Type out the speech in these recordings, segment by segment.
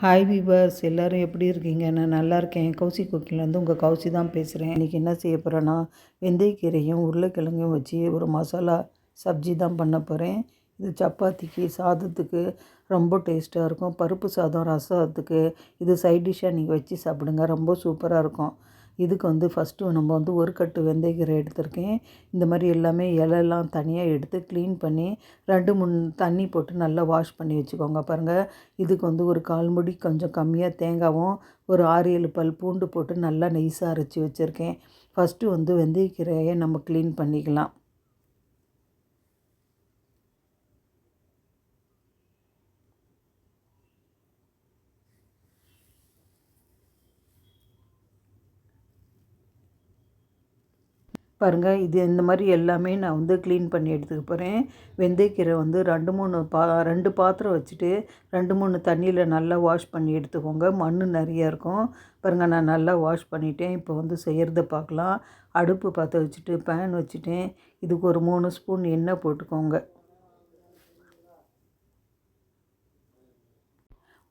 Hi viewers எல்லோரும் எப்படி இருக்கீங்க? நான் நல்லா இருக்கேன். கௌசி குக்கிங்லேருந்து உங்கள் கௌசி தான் பேசுகிறேன் இன்றைக்கி என்ன செய்ய போகிறேன்னா வெந்தயக்கீரையும் உருளைக்கிழங்கையும் வச்சு ஒரு மசாலா சப்ஜி தான் பண்ண போகிறேன் இது சப்பாத்திக்கு சாதத்துக்கு ரொம்ப டேஸ்ட்டாக இருக்கும். பருப்பு சாதம் ரசத்துக்கு இது சைட் டிஷ்ஷாக நீங்கள் வச்சு சாப்பிடுங்க. ரொம்ப சூப்பராக இருக்கும். இதுக்கு வந்து ஃபஸ்ட்டு நம்ம வந்து ஒரு கட்டு வெந்தயக்கீரை எடுத்திருக்கேன். இந்த மாதிரி எல்லாமே இலையெல்லாம் தனியாக எடுத்து க்ளீன் பண்ணி ரெண்டு மூணு தண்ணி போட்டு நல்லா வாஷ் பண்ணி வச்சுக்கோங்க. பாருங்கள் இதுக்கு வந்து ஒரு கால் முடி கொஞ்சம் கம்மியாக தேங்காவும் ஒரு ஆறு ஏழு பல் பூண்டு போட்டு நல்லா நெய்ஸாக அரைச்சி வச்சுருக்கேன். ஃபஸ்ட்டு வந்து வெந்தயக்கீரையை நம்ம க்ளீன் பண்ணிக்கலாம். பாருங்கள் இது இந்த மாதிரி எல்லாமே நான் வந்து க்ளீன் பண்ணி எடுத்துக்க போகிறேன் வெந்தயக்கீரை வந்து ரெண்டு மூணு பா ரெண்டு பாத்திரம் வச்சுட்டு ரெண்டு மூணு தண்ணியில் நல்லா வாஷ் பண்ணி எடுத்துக்கோங்க. மண் நிறையா இருக்கும். பாருங்கள் நான் நல்லா வாஷ் பண்ணிட்டேன். இப்போ வந்து செய்கிறத பார்க்கலாம். அடுப்பு பற்ற வச்சுட்டு பேன் வச்சுட்டேன். இதுக்கு ஒரு மூணு ஸ்பூன் எண்ணெய் போட்டுக்கோங்க.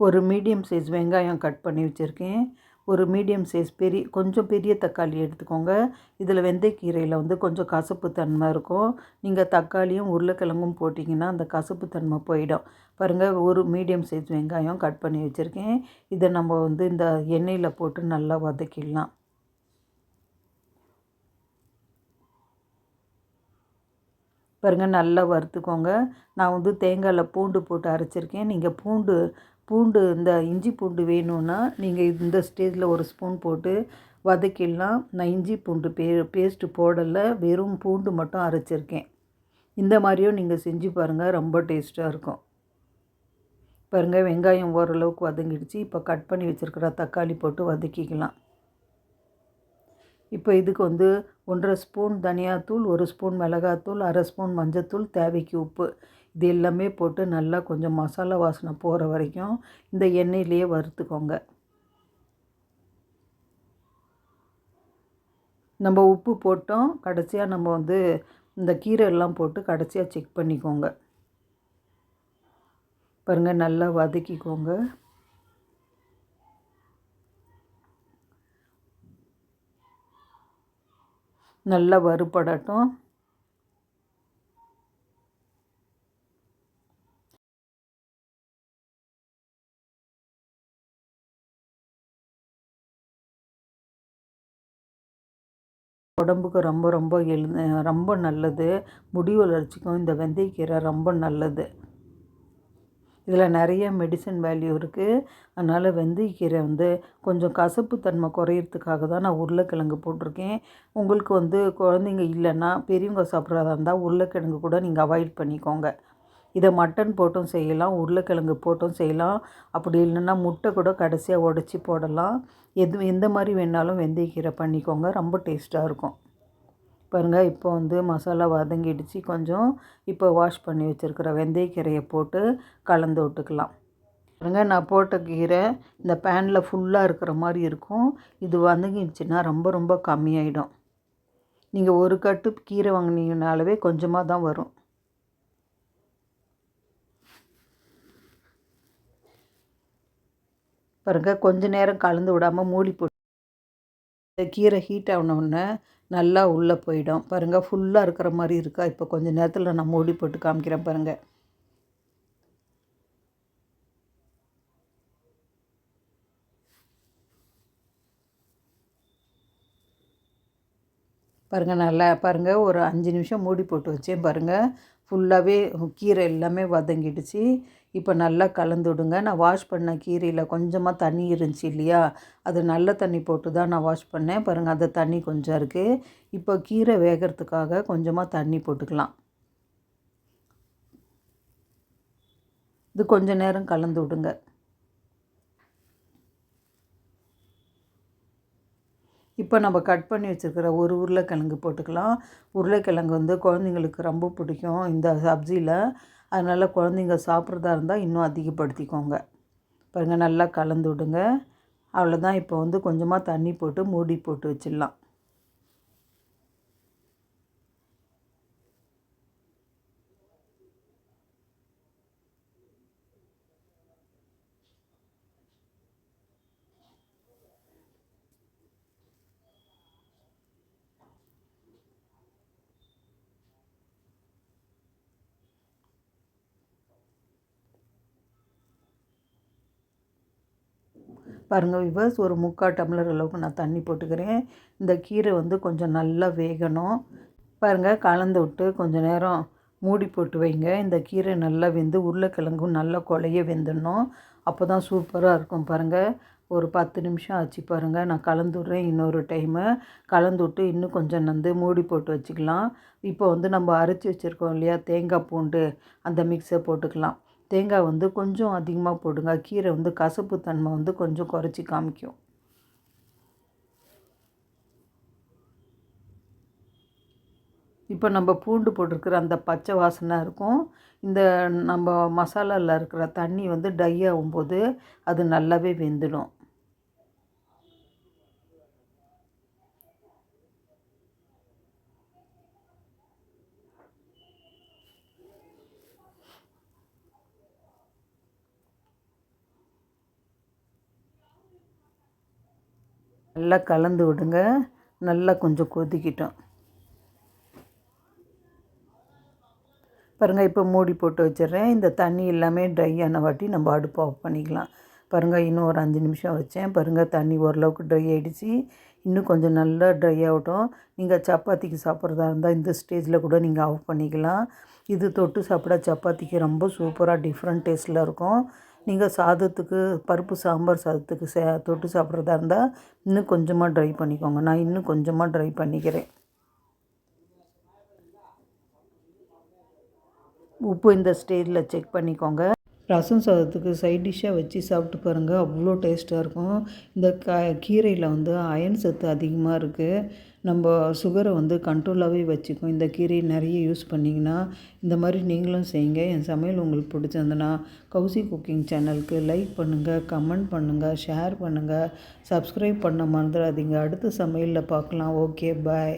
ஒரு மீடியம் சைஸ் வெங்காயம் கட் பண்ணி வச்சுருக்கேன். ஒரு மீடியம் சைஸ் பெரிய கொஞ்சம் பெரிய தக்காளி எடுத்துக்கோங்க. இதில் வெந்தயக்கீரையில் வந்து கொஞ்சம் கசப்பு தன்மை இருக்கும். நீங்கள் தக்காளியும் உருளைக்கிழங்கும் போட்டிங்கன்னா அந்த கசப்பு தன்மை போயிடும். பாருங்கள் ஒரு மீடியம் சைஸ் வெங்காயம் கட் பண்ணி வச்சுருக்கேன். இதை நம்ம வந்து இந்த எண்ணெயில் போட்டு நல்லா வதக்கிடலாம். பாருங்கள் நல்லா வறுத்துக்கோங்க. நான் வந்து தேங்காயில் பூண்டு போட்டு அரைச்சிருக்கேன். நீங்கள் பூண்டு பூண்டு இந்த இஞ்சி பூண்டு வேணும்னா நீங்கள் இந்த ஸ்டேஜில் ஒரு ஸ்பூன் போட்டு வதக்கிடலாம். நான் இஞ்சி பூண்டு பே பேஸ்ட்டு போடலை. வெறும் பூண்டு மட்டும் அரைச்சிருக்கேன். இந்த மாதிரியும் நீங்கள் செஞ்சு பாருங்கள் ரொம்ப டேஸ்ட்டாக இருக்கும். பாருங்கள் வெங்காயம் ஓரளவுக்கு வதங்கிடுச்சு. இப்போ கட் பண்ணி வச்சுருக்கிற தக்காளி போட்டு வதக்கிக்கலாம். இப்போ இதுக்கு வந்து ஒன்றரை ஸ்பூன் தனியாத்தூள் ஒரு ஸ்பூன் மிளகாத்தூள் அரை ஸ்பூன் மஞ்சத்தூள் தேவைக்கு உப்பு. இது எல்லாமே போட்டு நல்லா கொஞ்சம் மசாலா வாசனை போகிற வரைக்கும் இந்த எண்ணெயிலேயே வறுத்துக்கோங்க. நம்ம உப்பு போட்டோம். கடைசியாக நம்ம வந்து இந்த கீரை எல்லாம் போட்டு கடைசியாக செக் பண்ணிக்கோங்க. பாருங்கள் நல்லா வதக்கிக்கோங்க. நல்லா வறுபடட்டும். உடம்புக்கு ரொம்ப ரொம்ப எழு ரொம்ப நல்லது. முடி வளர்ச்சிக்கும் இந்த வெந்தயக்கீரை ரொம்ப நல்லது. இதில் நிறைய மெடிசன் வேல்யூ இருக்குது அதனால் வெந்தயக்கீரை வந்து கொஞ்சம் கசப்பு தன்மை குறையிறதுக்காக தான் நான் உருளைக்கிழங்கு போட்டிருக்கேன். உங்களுக்கு வந்து குழந்தைங்க இல்லைன்னா பெரியவங்க சாப்பிட்றதா இருந்தால் உருளைக்கிழங்கு கூட நீங்கள் அவாய்ட் பண்ணிக்கோங்க. இதை மட்டன் போட்டும் செய்யலாம் உருளைக்கிழங்கு போட்டும் செய்யலாம். அப்படி இல்லைன்னா முட்டை கூட கடைசியாக உடச்சி போடலாம். எது எந்த மாதிரி வேணாலும் வெந்தயக்கீரை பண்ணிக்கோங்க. ரொம்ப டேஸ்ட்டாக இருக்கும். பாருங்கள் இப்போ வந்து மசாலா வதங்கிடுச்சு. கொஞ்சம் இப்போ வாஷ் பண்ணி வச்சுருக்கிற வெந்தயக்கீரையை போட்டு கலந்து விட்டுக்கலாம். பாருங்கள் நான் போட்ட கீரை இந்த பேனில் ஃபுல்லாக இருக்கிற மாதிரி இருக்கும். இது வதங்கிடுச்சுன்னா ரொம்ப ரொம்ப கம்மியாயிடும். நீங்கள் ஒரு கட்டு கீரை வாங்கினீங்கனாலவே கொஞ்சமாக தான் வரும். பாருங்கள் கொஞ்ச நேரம் கலந்து விடாமல் மூடி போட்டு கீரை ஹீட் ஆனவுடனே நல்லா உள்ளே போயிடும். பாருங்கள் ஃபுல்லாக இருக்கிற மாதிரி இருக்கா? இப்போ கொஞ்சம் நேரத்தில் நான் மூடி போட்டு காமிக்கிறேன் பாருங்கள் பாருங்கள் நல்லா பாருங்கள் ஒரு அஞ்சு நிமிஷம் மூடி போட்டு வச்சேன் பாருங்கள் ஃபுல்லாகவே கீரை எல்லாமே வதங்கிடுச்சு. இப்போ நல்லா கலந்து விடுங்க நான் வாஷ் பண்ண கீரையில் கொஞ்சமாக தண்ணி இருந்துச்சு இல்லையா? அது நல்ல தண்ணி போட்டு தான் நான் வாஷ் பண்ணேன். பாருங்கள் அந்த தண்ணி கொஞ்சம் இருக்குது இப்போ கீரை வேகிறதுக்காக கொஞ்சமாக தண்ணி போட்டுக்கலாம். இது கொஞ்ச நேரம் கலந்து விடுங்க. இப்போ நம்ம கட் பண்ணி வச்சுருக்கிற ஒரு உருளைக்கிழங்கு போட்டுக்கலாம். உருளைக்கிழங்கு வந்து குழந்தைங்களுக்கு ரொம்ப பிடிக்கும். இந்த சப்ஜியில் அதனால் குழந்தைங்க சாப்பிட்றதா இருந்தால் இன்னும் அதிகப்படுத்திக்கோங்க. பாருங்கள் நல்லா கலந்து விடுங்க. அவ்வளோதான் இப்போ வந்து கொஞ்சமாக தண்ணி போட்டு மூடி போட்டு வச்சிடலாம். பாருங்கள் விவர்ஸ் ஒரு முக்கால் டம்ளர் அளவுக்கு நான் தண்ணி போட்டுக்கிறேன். இந்த கீரை வந்து கொஞ்சம் நல்லா வேகணும். பாருங்கள் கலந்து விட்டு கொஞ்சம் நேரம் மூடி போட்டு வைங்க. இந்த கீரை நல்லா வெந்து உருளைக்கிழங்கும் நல்லா கொலைய வெந்துடணும். அப்போ தான் சூப்பராக இருக்கும் பாருங்கள் ஒரு பத்து நிமிஷம் ஆச்சு பாருங்கள் நான் கலந்து விட்றேன் இன்னொரு டைமு கலந்து விட்டு இன்னும் கொஞ்சம் வந்து மூடி போட்டு வச்சுக்கலாம். இப்போ வந்து நம்ம அரைச்சி வச்சுருக்கோம் இல்லையா தேங்காய் பூண்டு அந்த மிக்ஸை போட்டுக்கலாம். தேங்காய் வந்து கொஞ்சம் அதிகமாக போடுங்க. கீரை வந்து கசப்பு தன்மை வந்து கொஞ்சம் குறைச்சி காமிக்கும். இப்போ நம்ம பூண்டு போட்டிருக்கிற அந்த பச்சை வாசனை இருக்கும். இந்த நம்ம மசாலாவில் இருக்கிற தண்ணி வந்து ட்ரை ஆகும்போது அது நல்லாவே வெந்துடும். நல்லா கலந்து விடுங்க. நல்லா கொஞ்சம் கொதிக்கிட்டோம். பாருங்கள் இப்போ மூடி போட்டு வச்சிடுறேன். இந்த தண்ணி எல்லாமே ட்ரை ஆன வாட்டி நம்ம அடுப்பு ஆஃப் பண்ணிக்கலாம். பாருங்கள் இன்னும் ஒரு அஞ்சு நிமிஷம் வச்சேன். பாருங்கள் தண்ணி ஓரளவுக்கு ட்ரை ஆகிடுச்சு இன்னும் கொஞ்சம் நல்லா ட்ரை ஆகட்டும். நீங்கள் சப்பாத்திக்கு சாப்பிட்றதா இருந்தால் இந்த ஸ்டேஜில் கூட நீங்கள் ஆஃப் பண்ணிக்கலாம். இது தொட்டு சாப்பிட சப்பாத்திக்கு ரொம்ப சூப்பராக டிஃப்ரெண்ட் டேஸ்ட்டில் இருக்கும். நீங்கள் சாதத்துக்கு பருப்பு சாம்பார் சாதத்துக்கு சே தொட்டு சாப்பிட்றதா இருந்தால் இன்னும் கொஞ்சமாக ட்ரை பண்ணிக்கோங்க. நான் இன்னும் கொஞ்சமாக ட்ரை பண்ணிக்கிறேன். உப்பு இந்த ஸ்டேஜில் செக் பண்ணிக்கோங்க. ரசம் சாதத்துக்கு சைட் டிஷ்ஷாக வச்சு சாப்பிட்டு பாருங்கள் அவ்வளோ டேஸ்ட்டாக இருக்கும். இந்த க கீரையில் வந்து அயன் சத்து அதிகமாக இருக்குது நம்ம சுகரை வந்து கண்ட்ரோலாகவே வச்சுக்கும். இந்த கீரையை நிறைய யூஸ் பண்ணிங்கன்னா இந்த மாதிரி நீங்களும் செய்யுங்க. என் சமையல் உங்களுக்கு பிடிச்சிருந்தனா கௌசி குக்கிங் சேனலுக்கு லைக் பண்ணுங்கள் கமெண்ட் பண்ணுங்கள் ஷேர் பண்ணுங்கள் சப்ஸ்கிரைப் பண்ண மறந்துடாதீங்க. அடுத்த சமையலில் பார்க்கலாம். Okay bye